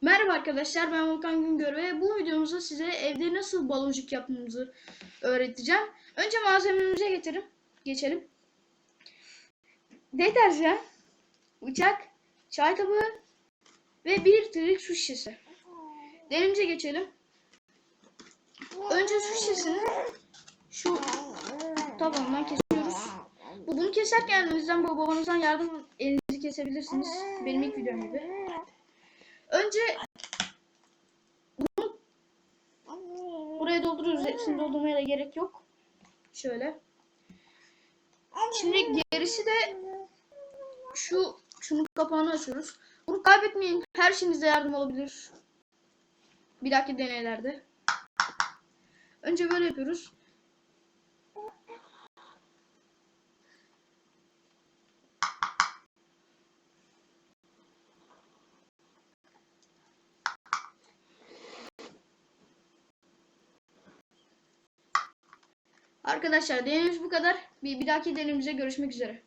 Merhaba arkadaşlar ben Volkan Güngör ve bu videomuzda size evde nasıl baloncuk yapmamızı öğreteceğim. Önce malzememize getirin, geçelim. Deterjan, bıçak, çay tabağı ve bir litrelik su şişesi. Derimize geçelim. Önce su şişesini şu tabandan kesiyoruz. Bu bunu keserken elinizden baba- babanızdan yardım elinizi kesebilirsiniz. Benim ilk videom gibi. Önce bunu buraya dolduruyoruz. Hepsini doldurmaya da gerek yok. Şöyle. Şimdi gerisi de şu şunun kapağını açıyoruz. Bunu kaybetmeyin. Her şeyinize yardım olabilir. Bir dahaki deneylerde. Önce böyle yapıyoruz. Arkadaşlar deneyimiz bu kadar. Bir, bir dahaki deneyimimize görüşmek üzere.